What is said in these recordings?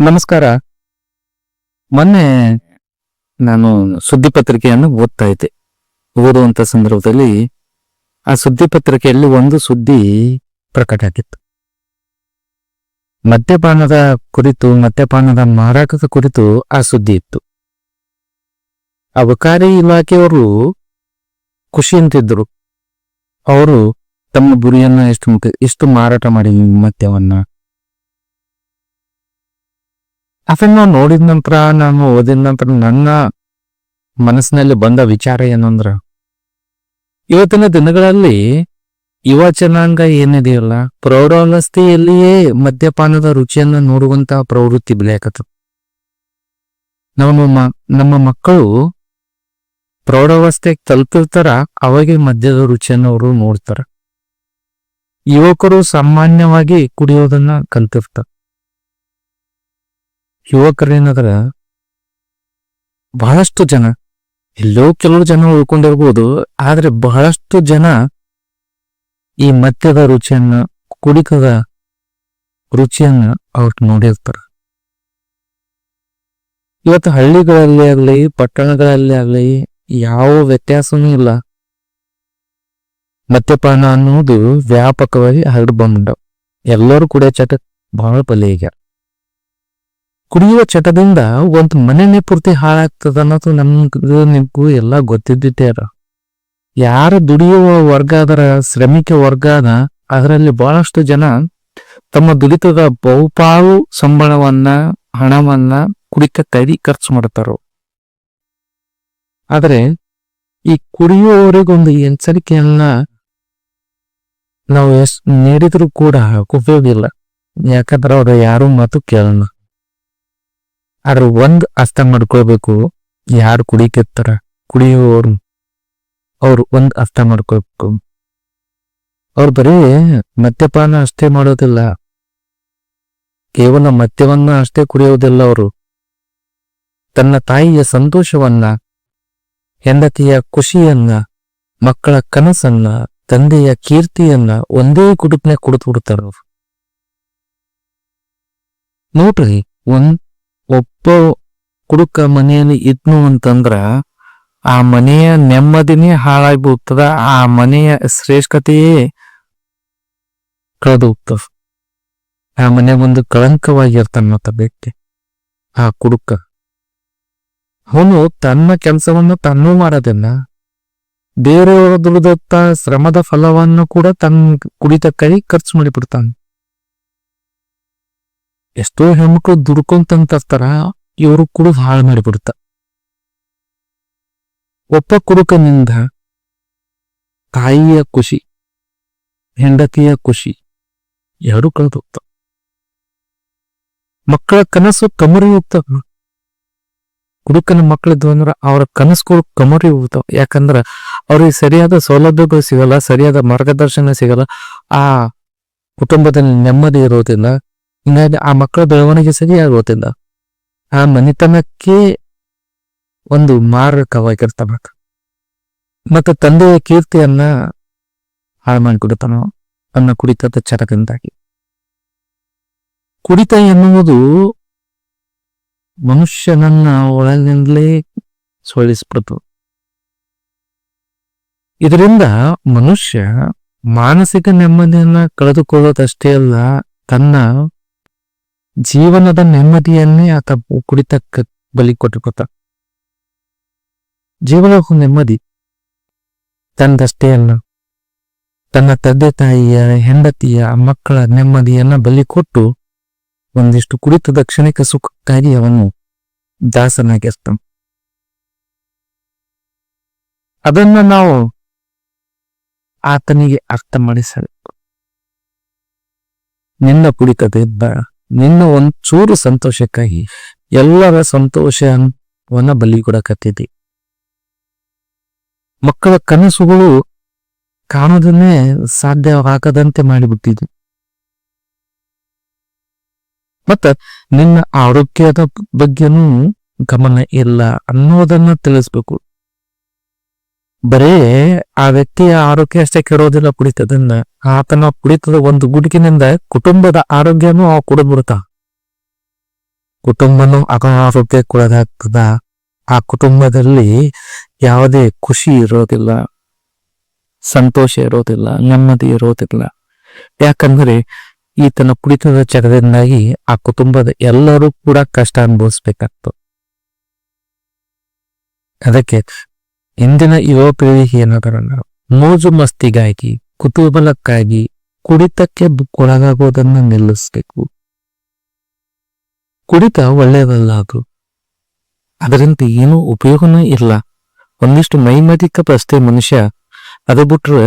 ನಮಸ್ಕಾರ. ಮೊನ್ನೆ ನಾನು ಸುದ್ದಿ ಪತ್ರಿಕೆಯನ್ನು ಓದ್ತಾ ಇದ್ದೆ. ಓದುವಂತ ಸಂದರ್ಭದಲ್ಲಿ ಆ ಸುದ್ದಿ ಪತ್ರಿಕೆಯಲ್ಲಿ ಒಂದು ಸುದ್ದಿ ಪ್ರಕಟ ಆಗಿತ್ತು. ಮದ್ಯಪಾನದ ಕುರಿತು, ಮದ್ಯಪಾನದ ಮಾರಾಟದ ಕುರಿತು ಆ ಸುದ್ದಿ ಇತ್ತು. ಅಬಕಾರಿ ಇಲಾಖೆಯವರು ಖುಷಿಯಂತಿದ್ರು ಅವರು ತಮ್ಮ ಗುರಿಯನ್ನ ಎಷ್ಟು ಇಷ್ಟು ಮಾರಾಟ ಮಾಡಿ ಮದ್ಯವನ್ನ ಅದನ್ನ ನೋಡಿದ ನಂತರ ನಾನು ಓದಿದ ನಂತರ ನನ್ನ ಮನಸ್ಸಿನಲ್ಲಿ ಬಂದ ವಿಚಾರ ಏನಂದ್ರ ಇವತ್ತಿನ ದಿನಗಳಲ್ಲಿ ಯುವ ಜನಾಂಗ ಏನಿದೆಯಲ್ಲ, ಪ್ರೌಢಾವಸ್ಥೆಯಲ್ಲಿಯೇ ಮದ್ಯಪಾನದ ರುಚಿಯನ್ನ ನೋಡುವಂತಹ ಪ್ರವೃತ್ತಿ ಬೆಳೆಯಕತ್ತ ನಮ್ಮ ನಮ್ಮ ಮಕ್ಕಳು ಪ್ರೌಢಾವಸ್ಥೆಗೆ ತಲುಪಿರ್ತಾರ, ಅವಾಗೆ ಮದ್ಯದ ರುಚಿಯನ್ನು ಅವರು ನೋಡ್ತಾರ. ಯುವಕರು ಸಾಮಾನ್ಯವಾಗಿ ಕುಡಿಯೋದನ್ನ ಕಲ್ತಿರ್ತಾರ. ಯುವಕರೇನಾದ್ರ ಬಹಳಷ್ಟು ಜನ, ಎಲ್ಲೋ ಕೆಲವು ಜನ ಉಳ್ಕೊಂಡಿರ್ಬೋದು, ಆದ್ರೆ ಬಹಳಷ್ಟು ಜನ ಈ ಮದ್ಯದ ರುಚಿಯನ್ನ ಕುಡಿಕದ ರುಚಿಯನ್ನ ಅವ್ರು ನೋಡಿರ್ತಾರ. ಇವತ್ತು ಹಳ್ಳಿಗಳಲ್ಲಿ ಆಗ್ಲಿ, ಪಟ್ಟಣಗಳಲ್ಲಿ ಆಗ್ಲಿ ಯಾವ ವ್ಯತ್ಯಾಸನೂ ಇಲ್ಲ. ಮದ್ಯಪಾನ ಅನ್ನೋದು ವ್ಯಾಪಕವಾಗಿ ಹರಡು ಎಲ್ಲರೂ ಕುಡಿಯೋ ಚಟ ಬಹಳ ಪಲ್ಯ ಆಗ್ಯಾರ ಕುಡಿಯುವ ಚಟದಿಂದ ಒಂದು ಮನೆನೇ ಪೂರ್ತಿ ಹಾಳಾಗ್ತದ ಅನ್ನೋದು ನಮ್ಗೂ, ನಿಮ್ಗೂ ಎಲ್ಲ ಗೊತ್ತಿದ್ದೇರ ಯಾರು ದುಡಿಯುವ ವರ್ಗ ಅದರ ಶ್ರಮಿಕ ವರ್ಗ ಅದ, ಅದರಲ್ಲಿ ಬಹಳಷ್ಟು ಜನ ತಮ್ಮ ದುಡಿತದ ಬಹುಪಾಲು ಸಂಬಳವನ್ನ, ಹಣವನ್ನ ಕುಡಿಕ ಕೈ ಖರ್ಚು ಮಾಡ್ತಾರ. ಆದ್ರೆ ಈ ಕುಡಿಯುವವರಿಗೊಂದು ಎಚ್ಚರಿಕೆಯನ್ನ ನಾವು ಎಷ್ಟ್ ನೀಡಿದ್ರು ಕೂಡ ಉಪಯೋಗ ಇಲ್ಲ. ಯಾಕಂದ್ರೆ ಅವರು ಯಾರು ಮಾತು ಕೇಳಲ್ಲ. ಆದ್ರೆ ಒಂದ್ ಅರ್ಥ ಮಾಡ್ಕೊಳ್ಬೇಕು, ಯಾರು ಕುಡಿಕೆತ್ತರ ಕುಡಿಯುವವರು ಅವ್ರು ಒಂದ್ ಅರ್ಥ ಮಾಡ್ಕೊಳ್ಬೇಕು. ಅವ್ರು ಬರೀ ಮದ್ಯಪಾನ ಅಷ್ಟೇ ಮಾಡೋದಿಲ್ಲ. ಕೇವಲ ಮದ್ಯವನ್ನ ಅಷ್ಟೇ ಕುಡಿಯೋದಿಲ್ಲ ಅವರು. ತನ್ನ ತಾಯಿಯ ಸಂತೋಷವನ್ನ, ಹೆಂಡತಿಯ ಖುಷಿಯನ್ನ, ಮಕ್ಕಳ ಕನಸನ್ನ, ತಂದೆಯ ಕೀರ್ತಿಯನ್ನ ಒಂದೇ ಕುಟುಂಬನೇ ಕುಡಿದು ಬಿಡ್ತಾರ ನೋಡ್ರಿ, ಒಂದ್ ಒಬ್ಬ ಕುಡುಕ ಮನೆಯಲ್ಲಿ ಇದ್ನು ಅಂತಂದ್ರ ಆ ಮನೆಯ ನೆಮ್ಮದಿನೇ ಹಾಳಾಗಿ ಹಾಳಾಗ್ಬಿಡ್ತದ, ಆ ಮನೆಯ ಶ್ರೇಷ್ಠತೆಯೇ ಕಳೆದು ಹೋಗ್ತದ ಆ ಮನೆ ಒಂದು ಕಳಂಕವಾಗಿರ್ತಾನ ಮತ್ತ ವ್ಯಕ್ತಿ ಆ ಕುಡುಕ. ಅವನು ತನ್ನ ಕೆಲಸವನ್ನು ತನ್ನೂ ಮಾಡೋದಿಲ್ಲ. ಬೇರೆಯವರ ದುಡಿದತ್ತ ಶ್ರಮದ ಫಲವನ್ನು ಕೂಡ ತನ್ನ ಕುಡಿತಕ್ಕಾಗಿ ಖರ್ಚು ಮಾಡಿಬಿಡ್ತಾನೆ. ಎಷ್ಟೋ ಹೆಣ್ಮಕ್ಳು ದುಡ್ಕೊಂತಂತಾರ ಇವರು ಕುಡಿದು ಹಾಳು ಮಾಡಿಬಿಡುತ್ತ. ಒಬ್ಬ ಕುಡುಕನಿಂದ ತಾಯಿಯ ಖುಷಿ, ಹೆಂಡತಿಯ ಖುಷಿ, ಎರಡು ಕಳೆದು ಮಕ್ಕಳ ಕನಸು ಕಮರಿ ಹೋಗ್ತಾವ ಕುಡುಕನ ಮಕ್ಕಳಿದ್ದು ಅಂದ್ರೆ ಅವರ ಕನಸುಗಳು ಕಮರಿ ಹೋಗ್ತಾವ. ಯಾಕಂದ್ರ ಅವ್ರಿಗೆ ಸರಿಯಾದ ಸೌಲಭ್ಯಗಳು ಸಿಗಲ್ಲ, ಸರಿಯಾದ ಮಾರ್ಗದರ್ಶನ ಸಿಗಲ್ಲ. ಆ ಕುಟುಂಬದಲ್ಲಿ ನೆಮ್ಮದಿ ಇರೋದಿಲ್ಲ ಹಿಂಗಾಗಿ ಆ ಮಕ್ಕಳ ಬೆಳವಣಿಗೆ ಸರಿಯಾಗೋದಿಲ್ಲ ಆ ಮನೆತನಕ್ಕೆ ಒಂದು ಮಾರಕವಾಗಿರ್ತಬೇಕು. ಮತ್ತೆ ತಂದೆಯ ಕೀರ್ತಿಯನ್ನ ಹಾಳು ಮಾಡಿಕೊಡುತ್ತಾನೋ? ಅನ್ನ ಕುಡಿತದ ಚರದಿಂದಾಗಿ ಕುಡಿತ ಎನ್ನುವುದು ಮನುಷ್ಯನನ್ನ ಒಳಗಿನಿಂದಲೇ ಸೋಳಿಸ್ಬಿಡ್ತು ಇದರಿಂದ ಮನುಷ್ಯ ಮಾನಸಿಕ ನೆಮ್ಮದಿಯನ್ನ ಕಳೆದುಕೊಳ್ಳೋದಷ್ಟೇ ಅಲ್ಲ, ತನ್ನ ಜೀವನದ ನೆಮ್ಮದಿಯನ್ನೇ ಆತ ಕುಡಿತಕ್ಕ ಬಲಿ ಕೊಟ್ಟಿರ್ಕೊತ ಜೀವನಕ್ಕೂ ನೆಮ್ಮದಿ. ತಂದಷ್ಟೇ ಅಲ್ಲ ತನ್ನ ತಂದೆ ತಾಯಿಯ ಹೆಂಡತಿಯ ಮಕ್ಕಳ ನೆಮ್ಮದಿಯನ್ನ ಬಲಿ ಕೊಟ್ಟು ಒಂದಿಷ್ಟು ಕುಡಿತದ ಕ್ಷಣಿಕ ಸುಖಕ್ಕಾಗಿ ಅವನು ದಾಸನಾಗಿರ್ತಾನೆ ಅದನ್ನ ನಾವು ಆತನಿಗೆ ಅರ್ಥ ಮಾಡಿಸಬೇಕು. ನಿನ್ನ ಕುಡಿತದಿಂದ ನಿನ್ನ ಒಂಚೂರು ಸಂತೋಷಕ್ಕಾಗಿ ಎಲ್ಲರ ಸಂತೋಷವನ್ನ ಬಲಿ ಕೊಡಕತ್ತಿದ್ದಿ. ಮಕ್ಕಳ ಕನಸುಗಳು ಕಾಣೋದನ್ನೇ ಸಾಧ್ಯವಾಗದಂತೆ ಮಾಡಿಬಿಟ್ಟಿದ್ವಿ ಮತ್ತ ನಿನ್ನ ಆರೋಗ್ಯದ ಬಗ್ಗೆನೂ ಗಮನ ಇಲ್ಲ ಅನ್ನೋದನ್ನ ತಿಳಿಸ್ಬೇಕು. ಬರೇ ಆ ವ್ಯಕ್ತಿಯ ಆರೋಗ್ಯ ಅಷ್ಟೇ ಕೆಡೋದಿಲ್ಲ ಕುಡಿತದನ್ನ ಆತನ ಕುಡಿತದ ಒಂದು ಗುಡುಗಿನಿಂದ ಕುಟುಂಬದ ಆರೋಗ್ಯನೂ ಅವ ಕುಡಿದ್ಬಿಡ್ತ ಕುಟುಂಬನೂ ಅನಾರೋಗ್ಯಕ್ಕೊಳಗಾಗ್ತದ. ಆ ಕುಟುಂಬದಲ್ಲಿ ಯಾವುದೇ ಖುಷಿ ಇರೋದಿಲ್ಲ, ಸಂತೋಷ ಇರೋದಿಲ್ಲ, ನೆಮ್ಮದಿ ಇರೋದಿಲ್ಲ. ಯಾಕಂದ್ರೆ ಈತನ ಕುಡಿತದ ಚರದಿಂದಾಗಿ ಆ ಕುಟುಂಬದ ಎಲ್ಲರೂ ಕೂಡ ಕಷ್ಟ ಅನುಭವಿಸ್ಬೇಕಾಗ್ತದೆ. ಅದಕ್ಕೆ ಇಂದಿನ ಯುವ ಪೀಳಿಗೆ ಏನಾದ್ರಲ್ಲ ಮೋಜು ಮಸ್ತಿಗಾಗಿ, ಕುತೂಹಲಕ್ಕಾಗಿ ಕುಡಿತಕ್ಕೆ ಒಳಗಾಗೋದನ್ನ ನಿಲ್ಲಿಸಬೇಕು. ಕುಡಿತ ಒಳ್ಳೆಯದಲ್ಲ ಅದು ಅದರಿಂದ ಏನೂ ಉಪಯೋಗನೂ ಇಲ್ಲ. ಒಂದಿಷ್ಟು ಮೈಮದಿಕ ಪ್ರಶ್ನೆ ಮನುಷ್ಯ ಅದು ಬಿಟ್ರೆ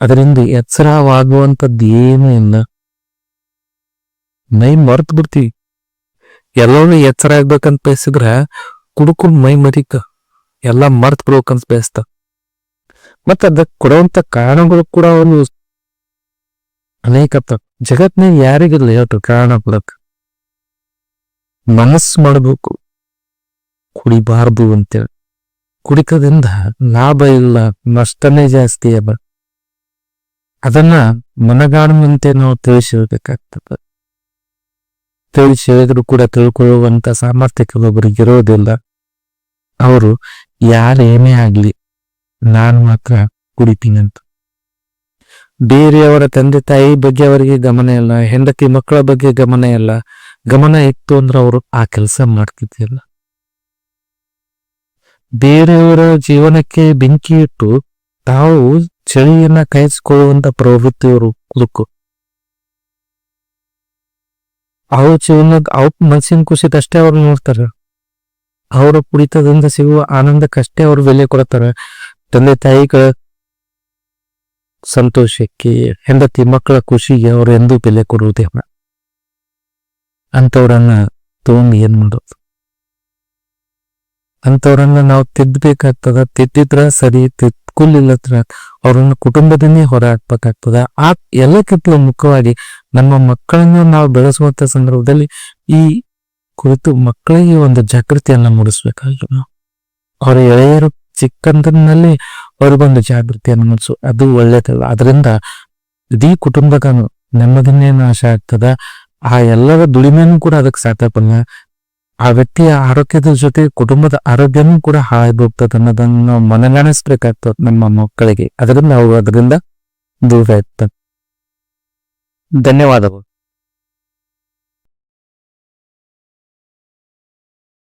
ಅದರಿಂದ ಎಚ್ಚರವಾಗುವಂಥದ್ದು ಏನೂ ಇಲ್ಲ. ಮೈ ಮರ್ತ್ ಬಿಡ್ತೀವಿ. ಎಲ್ಲರೂ ಎಚ್ಚರ ಆಗ್ಬೇಕಂತ ಬಯಸಿದ್ರ ಕುಡುಕು ಮೈ ಮದಿಕ ಎಲ್ಲ ಮರ್ತ್ ಬಿಡ್ಬೇಕಂತ ಬಯಸ್ತ ಮತ್ತ ಅದಕ್ಕೆ ಕೊಡುವಂತ ಕಾರಣಗಳು ಕೂಡ ಅವನು ಅನೇಕ ಜಗತ್ನಾಗ ಯಾರಿಗಿಲ್ಲ ಹೇಳ್ತು ಕಾರಣ ಕೊಡಕ್. ಮನಸ್ಸು ಮಾಡಬೇಕು. ಕುಡಿಬಾರ್ದು ಅಂತೇಳಿ. ಕುಡಿತದಿಂದ ಲಾಭ ಇಲ್ಲ, ನಷ್ಟನೇ ಜಾಸ್ತಿ ಅದ. ಅದನ್ನ ಮನಗಾಣುವಂತೆ ನಾವು ತಿಳಿಸಿರ್ಬೇಕಾಗ್ತದೆ. ತಿಳಿಸಿ ಹೇಳಿದ್ರು ಕೂಡ ತಿಳ್ಕೊಳ್ಳುವಂತ ಸಾಮರ್ಥ್ಯ ಕೆಲವೊಬ್ಬರಿಗೆ ಇರೋದಿಲ್ಲ. ಅವರು ಯಾರೇನೇ ಆಗ್ಲಿ, ನಾನು ಮಾತ್ರ ಕುಡಿತೀನಿ ಅಂತ ಬೇರೆಯವರ ತಂದೆ ತಾಯಿ ಬಗ್ಗೆ ಅವರಿಗೆ ಗಮನ ಇಲ್ಲ, ಹೆಂಡತಿ ಮಕ್ಕಳ ಬಗ್ಗೆ ಗಮನ ಇಲ್ಲ. ಗಮನ ಇತ್ತು ಅಂದ್ರೆ ಅವರು ಆ ಕೆಲಸ ಮಾಡ್ತಿದ್ದಿಲ್ಲ. ಬೇರೆಯವರ ಜೀವನಕ್ಕೆ ಬೆಂಕಿ ಇಟ್ಟು ತಾವು ಚಳಿಯನ್ನ ಕಾಯಿಸಿಕೊಳ್ಳುವಂತ ಪ್ರವೃತ್ತಿಯವರು ಕುದುಕು ಅವು ಜೀವನದ ಅವ್ರ ಮನಸ್ಸಿನ ಖುಷಿದಷ್ಟೇ ಅವ್ರು ನೋಡ್ತಾರೆ. ಅವರ ಕುಡಿತದಿಂದ ಸಿಗುವ ಆನಂದಕ್ಕಷ್ಟೇ ಅವರು ಬೆಲೆ ಕೊಡ್ತಾರೆ. ತಂದೆ ತಾಯಿಗಳ ಸಂತೋಷಕ್ಕೆ, ಹೆಂಡತಿ ಮಕ್ಕಳ ಖುಷಿಗೆ ಅವರು ಎಂದೂ ಬೆಲೆ ಕೊಡುವುದಿಲ್ಲ ಅಂಥವ್ರನ್ನ ತಗೊಂಡು ಏನ್ ಮಾಡೋದು? ಅಂಥವ್ರನ್ನ ನಾವು ತಿದ್ದಬೇಕಾಗ್ತದ ತಿದ್ದಿದ್ರ ಸರಿ, ತಿದ್ಕುಲಿಲ್ಲದ್ರ ಅವ್ರನ್ನ ಕುಟುಂಬದನ್ನೇ ಹೊರ ಹಾಕ್ಬೇಕಾಗ್ತದ ಆ ಎಲ್ಲಕ್ಕಿಂತ ಮುಖ್ಯವಾಗಿ ನಮ್ಮ ಮಕ್ಕಳನ್ನ ನಾವು ಬೆಳೆಸುವಂತ ಸಂದರ್ಭದಲ್ಲಿ ಈ ಕುರಿತು ಮಕ್ಕಳಿಗೆ ಒಂದು ಜಾಗೃತಿಯನ್ನ ಮೂಡಿಸ್ಬೇಕಾಗಿ ಅವರ ಎಳೆಯರು ಚಿಕ್ಕಂದಿನಲ್ಲಿ ಅವ್ರಿಗೊಂದು ಜಾಗೃತಿಯನ್ನು ಮೂಡಿಸು. ಅದು ಒಳ್ಳೇದಲ್ಲ ಅದರಿಂದ ಇಡೀ ಕುಟುಂಬದ ನೆಮ್ಮದಿನೇ ನಾಶ ಆಗ್ತದ. ಆ ಎಲ್ಲರ ದುಡಿಮೆನೂ ಕೂಡ ಅದಕ್ಕೆ ಸಾರ್ಥಕಲ್ಲ ಆ ವ್ಯಕ್ತಿಯ ಆರೋಗ್ಯದ ಜೊತೆ ಕುಟುಂಬದ ಆರೋಗ್ಯನೂ ಕೂಡ ಹಾಳಾಗೋಗ್ತದೆ ಅನ್ನೋದನ್ನ ನಾವು ಮನಗಾಣಿಸ್ಬೇಕಾಗ್ತದೆ ನಮ್ಮ ಮಕ್ಕಳಿಗೆ. ಅದರಿಂದ ಅವರು ಅದರಿಂದ ದೂರ ಇರ್ತದೆ ಧನ್ಯವಾದಗಳು.